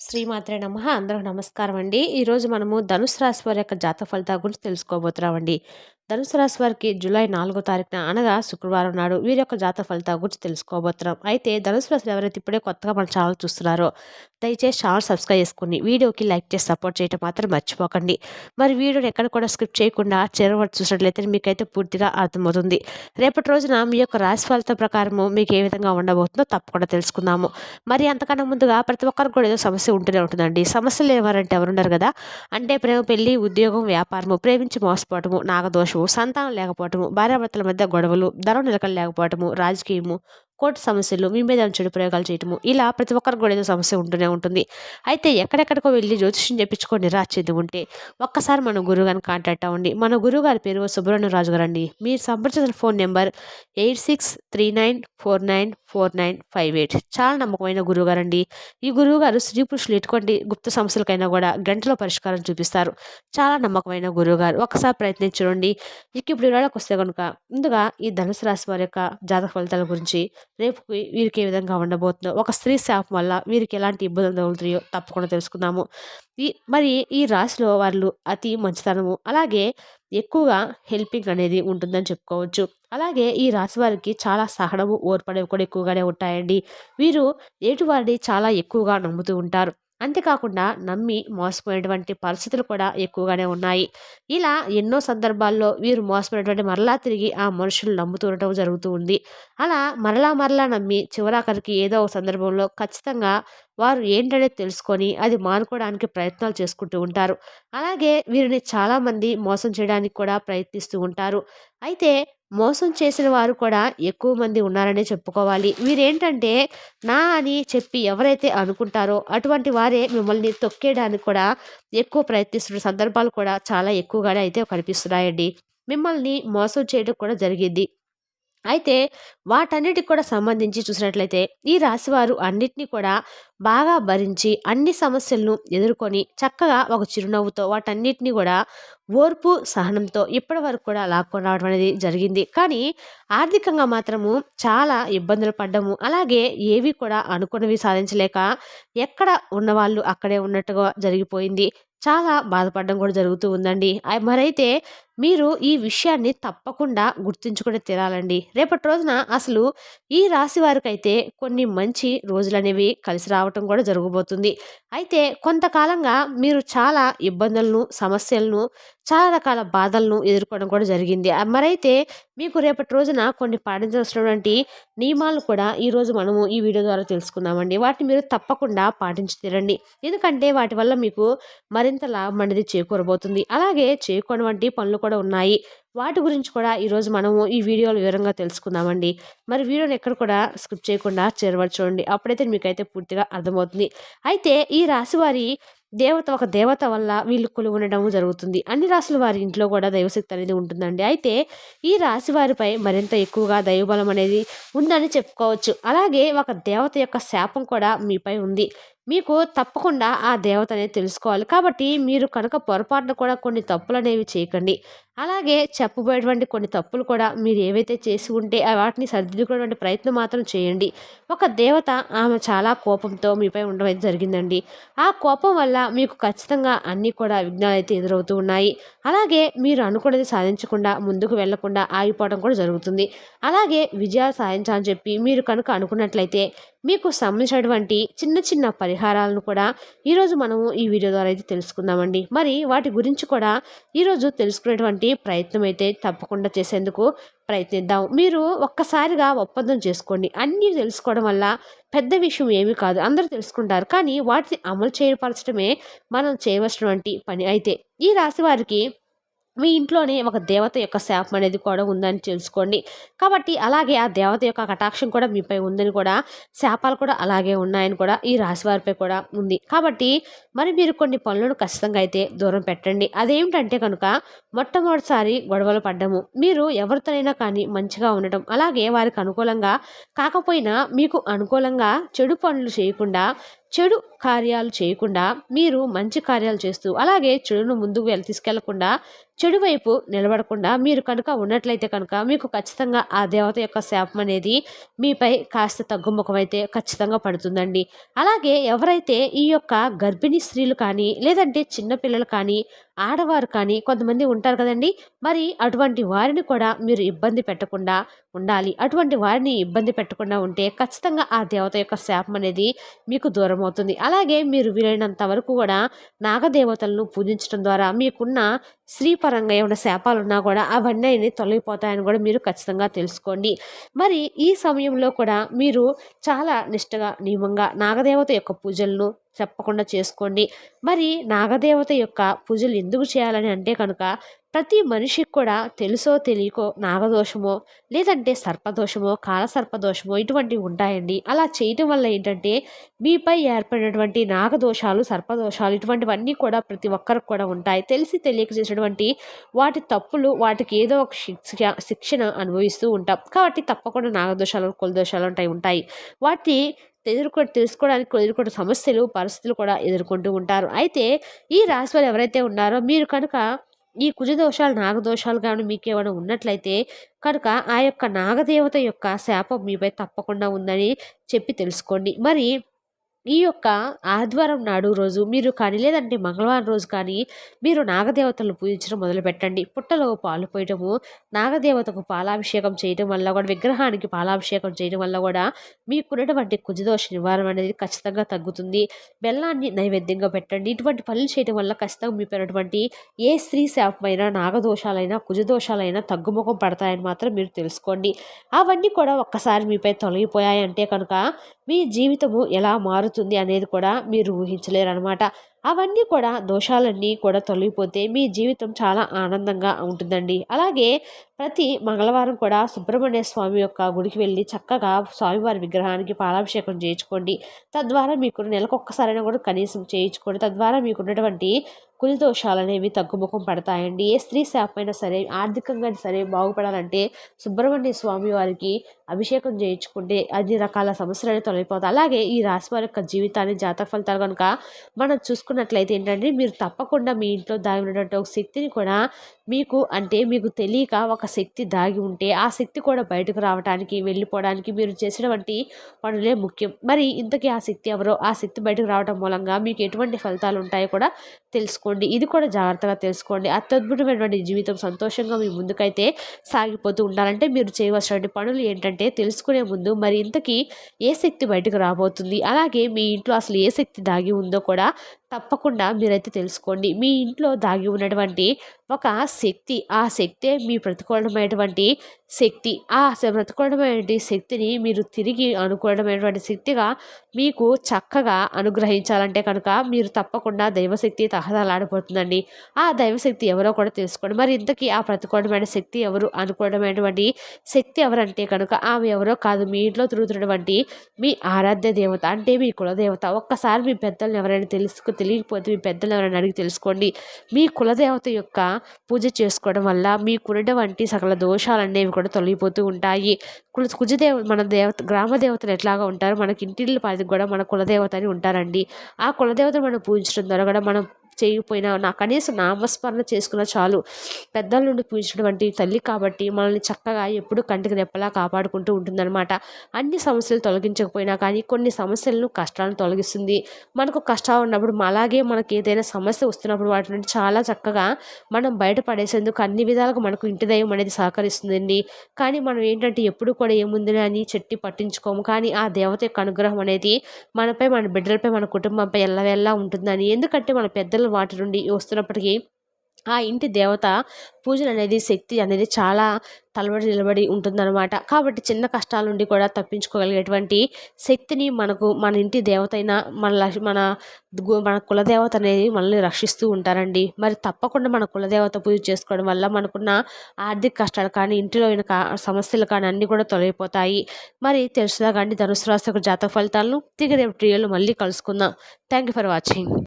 శ్రీమాత్రే నమ. అందరూ నమస్కారం అండి ఈరోజు మనము ధనుసు రాశి వారి యొక్క జాతక ఫలితాల గురించి తెలుసుకోబోతున్నామండి. ధనుసు రాశి వారికి జూలై నాలుగో తారీఖున అనగా శుక్రవారం నాడు వీరి యొక్క జాతక ఫలితాల గురించి తెలుసుకోబోతున్నాం. అయితే ధనుసు రాశి ఎవరైతే ఇప్పుడే కొత్తగా మన ఛానల్ చూస్తున్నారో దయచేసి ఛానల్ సబ్స్క్రైబ్ చేసుకుని వీడియోకి లైక్ చేసి సపోర్ట్ చేయడం మాత్రం మర్చిపోకండి. మరి వీడియోని ఎక్కడ కూడా స్క్రిప్ట్ చేయకుండా చేరవట్టు చూసినట్లయితే మీకైతే పూర్తిగా అర్థమవుతుంది. రేపటి రోజున మీ యొక్క రాశి ఫలితం ప్రకారము మీకు ఏ విధంగా ఉండబోతుందో తప్పకుండా తెలుసుకుందాము. మరి అంతకన్నా ముందుగా ప్రతి ఒక్కరికి కూడా ఏదో సమస్య ఉంటూనే ఉంటుందండి. సమస్యలు ఎవరంటే ఎవరున్నారు కదా? అంటే ప్రేమ పెళ్ళి ఉద్యోగం వ్యాపారము ప్రేమించి మోసపోవటము నాగదోషము సంతానం లేకపోవటము భార్యాభర్తల మధ్య గొడవలు ధనం నిలకలు లేకపోవటము రాజకీయము కోర్టు సమస్యలు మీ మీద చెడు ప్రయోగాలు చేయటము ఇలా ప్రతి ఒక్కరికి కూడా ఏదో సమస్య ఉంటూనే ఉంటుంది. అయితే ఎక్కడెక్కడికో వెళ్ళి జ్యోతిష్యం చెప్పించుకొని నిరాశ ఉంటే ఒక్కసారి మన గురువు గారిని కాంటాక్ట్ అవ్వండి. మన గురువు గారి పేరు సుబ్రహ్మణ్య రాజు గారు అండి మీరు సంప్రదించిన phone number eight six three nine four nine four nine five eight. చాలా నమ్మకమైన గురువు గారు అండి ఈ గురువు గారు స్త్రీ పురుషులు ఎటువంటి గుప్త సమస్యలకైనా కూడా గంటలో పరిష్కారం చూపిస్తారు. చాలా నమ్మకమైన గురువు గారు ఒకసారి ప్రయత్నించండి ఇక ఇప్పుడు వివరాలకు వస్తే కనుక ముందుగా ఈ ధనుసు రాశి వారి యొక్క జాతక ఫలితాల గురించి రేపు వీరికి ఏ విధంగా ఉండబోతుందో ఒక స్త్రీ శాపం వల్ల వీరికి ఎలాంటి ఇబ్బందులు తగులుతాయో తప్పకుండా తెలుసుకుందాము. ఈ మరి ఈ రాశిలో వాళ్ళు అతి మంచితనము అలాగే ఎక్కువగా హెల్పింగ్ అనేది ఉంటుందని చెప్పుకోవచ్చు. అలాగే ఈ రాశి వారికి చాలా సహనము ఓర్పడేవి కూడా ఎక్కువగానే ఉంటాయండి. వీరు ఎటువారిని చాలా ఎక్కువగా నమ్ముతూ ఉంటారు. అంతేకాకుండా నమ్మి మోసపోయినటువంటి పరిస్థితులు కూడా ఎక్కువగానే ఉన్నాయి. ఇలా ఎన్నో సందర్భాల్లో వీరు మోసపోయినటువంటి మరలా తిరిగి ఆ మనుషులు నమ్ముతూ ఉండటం జరుగుతూ ఉంది. అలా మరలా మరలా నమ్మి చివరాఖరికి ఏదో ఒక సందర్భంలో ఖచ్చితంగా వారు ఏంటనేది తెలుసుకొని అది మానుకోవడానికి ప్రయత్నాలు చేసుకుంటూ ఉంటారు. అలాగే వీరిని చాలామంది మోసం చేయడానికి కూడా ప్రయత్నిస్తూ ఉంటారు. అయితే మోసం చేసిన వారు కూడా ఎక్కువ మంది ఉన్నారనే చెప్పుకోవాలి. వీరేంటంటే నా అని చెప్పి ఎవరైతే అనుకుంటారో అటువంటి వారే మిమ్మల్ని తొక్కేయడానికి కూడా ఎక్కువ ప్రయత్నిస్తున్న సందర్భాలు కూడా చాలా ఎక్కువగానే అయితే కనిపిస్తున్నాయండి. మిమ్మల్ని మోసం చేయడం కూడా జరిగింది. అయితే వాటన్నిటికి కూడా సంబంధించి చూసినట్లయితే ఈ రాశివారు అన్నిటినీ కూడా బాగా భరించి అన్ని సమస్యలను ఎదుర్కొని చక్కగా ఒక చిరునవ్వుతో వాటన్నిటిని కూడా ఓర్పు సహనంతో ఇప్పటి వరకు కూడా లాక్కొని రావడం అనేది జరిగింది. కానీ ఆర్థికంగా మాత్రము చాలా ఇబ్బందులు పడ్డము. అలాగే ఏవి కూడా అనుకున్నవి సాధించలేక ఎక్కడ ఉన్నవాళ్ళు అక్కడే ఉన్నట్టుగా జరిగిపోయింది. చాలా బాధపడడం కూడా జరుగుతూ ఉందండి. మరైతే మీరు ఈ విషయాన్ని తప్పకుండా గుర్తుంచుకుని తీరాలండి. రేపటి రోజున అసలు ఈ రాశి వారికైతే కొన్ని మంచి రోజులు అనేవి కలిసి రావటం కూడా జరగబోతుంది. అయితే కొంతకాలంగా మీరు చాలా ఇబ్బందులను సమస్యలను చాలా రకాల బాధలను ఎదుర్కోవడం కూడా జరిగింది. మరైతే మీకు రేపటి రోజున కొన్ని పాటించాల్సినటువంటి నియమాలు కూడా ఈరోజు మనము ఈ వీడియో ద్వారా తెలుసుకుందామండి. వాటిని మీరు తప్పకుండా పాటించి తీరండి. ఎందుకంటే వాటి వల్ల మీకు మరింత లాభం అనేది చేకూరబోతుంది. అలాగే చేయకూడవంటి పనులు కూడా ఉన్నాయి. వాటి గురించి కూడా ఈరోజు మనము ఈ వీడియోలో వివరంగా తెలుసుకుందామండి. మరి వీడియోని ఎక్కడ కూడా స్కిప్ చేయకుండా చేరవచ్చు చూడండి. అప్పుడైతే మీకైతే పూర్తిగా అర్థమవుతుంది. అయితే ఈ రాశి వారి దేవత ఒక దేవత వల్ల వీళ్ళు కొలువు ఉండడం జరుగుతుంది. అన్ని రాసుల వారి ఇంట్లో కూడా దైవశక్తి అనేది ఉంటుందండి. అయితే ఈ రాశి వారిపై మరింత ఎక్కువగా దైవబలం అనేది ఉందని చెప్పుకోవచ్చు. అలాగే ఒక దేవత యొక్క శాపం కూడా మీపై ఉంది. మీకు తప్పకుండా ఆ దేవత అనేది తెలుసుకోవాలి. కాబట్టి మీరు కనుక పొరపాటున కూడా కొన్ని తప్పులు అనేవి చేయకండి. అలాగే చెప్పబోయేటువంటి కొన్ని తప్పులు కూడా మీరు ఏవైతే చేసి ఉంటే వాటిని సరిదిద్దుకునేటువంటి ప్రయత్నం మాత్రం చేయండి. ఒక దేవత ఆమె చాలా కోపంతో మీపై ఉండడం జరిగిందండి. ఆ కోపం వల్ల మీకు ఖచ్చితంగా అన్నీ కూడా విఘ్నాలు అయితే ఎదురవుతూ ఉన్నాయి. అలాగే మీరు అనుకున్నది సాధించకుండా ముందుకు వెళ్ళకుండా ఆగిపోవడం కూడా జరుగుతుంది. అలాగే విజయాలు సాధించాలని చెప్పి మీరు కనుక అనుకున్నట్లయితే మీకు సంబంధించినటువంటి చిన్న చిన్న పరిహారాలను కూడా ఈరోజు మనము ఈ వీడియో ద్వారా అయితే తెలుసుకుందామండి. మరి వాటి గురించి కూడా ఈరోజు తెలుసుకునేటువంటి ప్రయత్నం అయితే తప్పకుండా చేసేందుకు ప్రయత్నిద్దాం. మీరు ఒక్కసారిగా ఒప్పందం చేసుకోండి. అన్నీ తెలుసుకోవడం వల్ల పెద్ద విషయం ఏమీ కాదు. అందరూ తెలుసుకుంటారు. కానీ వాటిని అమలు చేయపరచడమే మనం చేయవలసినటువంటి పని అయితే. ఈ రాశి వారికి మీ ఇంట్లోనే ఒక దేవత యొక్క శాపం అనేది కూడా ఉందని తెలుసుకోండి. కాబట్టి అలాగే ఆ దేవత యొక్క కటాక్షం కూడా మీపై ఉందని కూడా శాపాలు కూడా అలాగే ఉన్నాయని కూడా ఈ రాశి వారిపై కూడా ఉంది. కాబట్టి మరి మీరు కొన్ని పనులను ఖచ్చితంగా అయితే దూరం పెట్టండి. అదేమిటంటే కనుక మొట్టమొదటిసారి గొడవలు పడ్డము. మీరు ఎవరితోనైనా కానీ మంచిగా ఉండటం అలాగే వారికి అనుకూలంగా కాకపోయినా మీకు అనుకూలంగా చెడు పనులు చేయకుండా చెడు కార్యాలు చేయకుండా మీరు మంచి కార్యాలు చేస్తూ అలాగే చెడును ముందుకు వెళ్ళి తీసుకెళ్ళకుండా చెడు వైపు నిలబడకుండా మీరు కనుక ఉన్నట్లయితే కనుక మీకు ఖచ్చితంగా ఆ దేవత యొక్క శాపం అనేది మీపై కాస్త తగ్గుముఖం అయితే ఖచ్చితంగా పడుతుందండి. అలాగే ఎవరైతే ఈ యొక్క గర్భిణీ స్త్రీలు కానీ లేదంటే చిన్నపిల్లలు కానీ ఆడవారు కానీ కొంతమంది ఉంటారు కదండి. మరి అటువంటి వారిని కూడా మీరు ఇబ్బంది పెట్టకుండా ఉండాలి. అటువంటి వారిని ఇబ్బంది పెట్టకుండా ఉంటే ఖచ్చితంగా ఆ దేవత యొక్క శాపం అనేది మీకు దూరం అవుతుంది. అలాగే మీరు వీలైనంత వరకు కూడా నాగదేవతలను పూజించడం ద్వారా మీకున్న స్త్రీపరంగా ఏమైనా శాపాలు ఉన్నా కూడా అవన్నీ తొలగిపోతాయని కూడా మీరు ఖచ్చితంగా తెలుసుకోండి. మరి ఈ సమయంలో కూడా మీరు చాలా నిష్టగా నియమంగా నాగదేవత యొక్క పూజలను చెప్పకుండా చేసుకోండి. మరి నాగదేవత యొక్క పూజలు ఎందుకు చేయాలని అంటే కనుక ప్రతి మనిషికి కూడా తెలుసో తెలియకో నాగదోషమో లేదంటే సర్పదోషమో కాలసర్పదోషమో ఇటువంటివి ఉంటాయండి. అలా చేయటం వల్ల ఏంటంటే మీపై ఏర్పడినటువంటి నాగదోషాలు సర్పదోషాలు ఇటువంటివన్నీ కూడా ప్రతి ఒక్కరికి కూడా ఉంటాయి. తెలిసి తెలియక చేసినటువంటి వాటి తప్పులు వాటికి ఏదో ఒక శిక్ష శిక్షణ అనుభవిస్తూ ఉంటాం. కాబట్టి తప్పకుండా నాగదోషాలు కులదోషాలు ఉంటాయి ఉంటాయి. వాటి ఎదుర్కొ తెలుసుకోవడానికి ఎదుర్కొన్న సమస్యలు పరిస్థితులు కూడా ఎదుర్కొంటూ ఉంటారు. అయితే ఈ రాశి వారు ఎవరైతే ఉన్నారో మీరు కనుక ఈ కుజదోషాలు నాగదోషాలు కానీ మీకు ఏమైనా ఉన్నట్లయితే కనుక ఆ యొక్క నాగదేవత యొక్క శాపం మీపై తప్పకుండా ఉందని చెప్పి తెలుసుకోండి. మరి ఈ యొక్క ఆదివారం నాడు రోజు మీరు కానీ లేదంటే మంగళవారం రోజు కానీ మీరు నాగదేవతలను పూజించడం మొదలు పెట్టండి పుట్టలో పాలు పోయటము నాగదేవతకు పాలాభిషేకం చేయడం వల్ల కూడా విగ్రహానికి పాలాభిషేకం చేయడం వల్ల కూడా మీకున్నటువంటి కుజదోష నివారణ అనేది ఖచ్చితంగా తగ్గుతుంది. బెల్లాన్ని నైవేద్యంగా పెట్టండి. ఇటువంటి పనులు చేయడం వల్ల ఖచ్చితంగా మీ పైనటువంటి ఏ స్త్రీ శాపమైనా నాగదోషాలైనా కుజదోషాలైనా తగ్గుముఖం పడతాయని మాత్రం మీరు తెలుసుకోండి. అవన్నీ కూడా ఒక్కసారి మీపై తొలగిపోయాయంటే కనుక మీ జీవితము ఎలా మారు మారుతుంది అనేది కూడా మీరు ఊహించలేరు అనమాట అవన్నీ కూడా దోషాలన్నీ కూడా తొలగిపోతే మీ జీవితం చాలా ఆనందంగా ఉంటుందండి. అలాగే ప్రతి మంగళవారం కూడా సుబ్రహ్మణ్య స్వామి యొక్క గుడికి వెళ్ళి చక్కగా స్వామివారి విగ్రహానికి పాలాభిషేకం చేయించుకోండి. తద్వారా మీకు నెలకొక్కసారైనా కూడా కనీసం చేయించుకోండి తద్వారా మీకున్నటువంటి కులి దోషాలనేవి తగ్గుముఖం పడతాయండి. ఏ స్త్రీ శాపమైనా సరే ఆర్థికంగా సరే బాగుపడాలంటే సుబ్రహ్మణ్య స్వామి వారికి అభిషేకం చేయించుకుంటే అన్ని రకాల సమస్యలు తొలగిపోతాయి. అలాగే ఈ రాశి వారి యొక్క జీవితాన్ని జాతక ఫలితాలు కనుక మనం చూసుకున్నట్లయితే ఏంటంటే మీరు తప్పకుండా మీ ఇంట్లో దాగి ఉన్నటువంటి ఒక శక్తిని కూడా మీకు అంటే మీకు తెలియక ఒక శక్తి దాగి ఉంటే ఆ శక్తి కూడా బయటకు రావడానికి వెళ్ళిపోవడానికి మీరు చేసినటువంటి పనులే ముఖ్యం. మరి ఇంతకీ ఆ శక్తి ఎవరో ఆ శక్తి బయటకు రావడం మూలంగా మీకు ఎటువంటి ఫలితాలు ఉంటాయో కూడా తెలుసుకోండి ఇది కూడా జాగ్రత్తగా తెలుసుకోండి. అత్యద్భుతమైనటువంటి జీవితం సంతోషంగా మీ ముందుకైతే సాగిపోతూ ఉండాలంటే మీరు చేయవలసినటువంటి పనులు ఏంటంటే తెలుసుకునే ముందు మరి ఇంతకీ ఏ శక్తి బయటకు రాబోతుంది? అలాగే మీ ఇంట్లో అసలు ఏ శక్తి దాగి ఉందో కూడా తప్పకుండా మీరైతే తెలుసుకోండి. మీ ఇంట్లో దాగి ఉన్నటువంటి ఒక శక్తి ఆ శక్తే మీ ప్రతికూలమైనటువంటి శక్తి. ఆ ప్రతికూలమైనటువంటి శక్తిని మీరు తిరిగి అనుకూలమైనటువంటి శక్తిగా మీకు చక్కగా అనుగ్రహించాలంటే కనుక మీరు తప్పకుండా దైవశక్తి తహదలాడిపోతుందండి ఆ దైవశక్తి ఎవరో కూడా తెలుసుకోండి. మరి ఇంతకీ ఆ ప్రతికూలమైన శక్తి ఎవరు? అనుకూలమైనటువంటి శక్తి ఎవరంటే కనుక ఆమె ఎవరో కాదు. మీ ఇంట్లో తిరుగుతున్నటువంటి మీ ఆరాధ్య దేవత అంటే మీ కులదేవత ఒక్కసారి మీ పెద్దలను ఎవరైనా తెలుసుకు తెలియకపోతే మీ పెద్దలు ఎవరైనా అడిగి తెలుసుకోండి. మీ కులదేవత యొక్క పూజ చేసుకోవడం వల్ల మీకున్నటువంటి సకల దోషాలు అనేవి కూడా తొలగిపోతూ ఉంటాయి. కుల కుజదేవ మన దేవత గ్రామ దేవతలు ఎట్లాగా ఉంటారు మనకి ఇంటిల్లి పాది కూడా మన కులదేవత అని ఉంటారండి. ఆ కులదేవతను మనం పూజించడం ద్వారా కూడా మనం చేయకపోయినా నా కనీసం నామస్మరణ చేసుకున్న చాలు. పెద్దల నుండి పూజించినటువంటి తల్లి కాబట్టి మనల్ని చక్కగా ఎప్పుడు కంటికి రెప్పలా కాపాడుకుంటూ ఉంటుందన్నమాట. అన్ని సమస్యలు తొలగించకపోయినా కానీ కొన్ని సమస్యలను కష్టాలను తొలగిస్తుంది. మనకు కష్టాలు ఉన్నప్పుడు అలాగే మనకి ఏదైనా సమస్య వస్తున్నప్పుడు వాటి నుండి చాలా చక్కగా మనం బయటపడేసేందుకు అన్ని విధాలుగా మనకు ఇంటి దైవం అనేది సహకరిస్తుందండి. కానీ మనం ఏంటంటే ఎప్పుడు కూడా ఏముంది అని చెట్టి పట్టించుకోము. కానీ ఆ దేవత యొక్క అనుగ్రహం అనేది మనపై మన బిడ్డలపై మన కుటుంబంపై ఎల్లవెల్లా ఉంటుందని. ఎందుకంటే మన పెద్దలు వాటి నుండి వస్తున్నప్పటికీ ఆ ఇంటి దేవత పూజలు అనేది శక్తి అనేది చాలా తలబడి నిలబడి ఉంటుందన్నమాట. కాబట్టి చిన్న కష్టాల నుండి కూడా తప్పించుకోగలిగేటువంటి శక్తిని మనకు మన ఇంటి దేవత అయినా మన మన మన కులదేవత అనేది మనల్ని రక్షిస్తూ ఉంటారండి. మరి తప్పకుండా మన కులదేవత పూజ చేసుకోవడం వల్ల మనకున్న ఆర్థిక కష్టాలు కానీ ఇంటిలో సమస్యలు కానీ అన్నీ కూడా తొలగిపోతాయి. మరి తెలుసుదా కానీ ధనుసు రాశి జాతక ఫలితాలను తిరిగి రేపు మళ్ళీ కలుసుకుందాం. Thank you for watching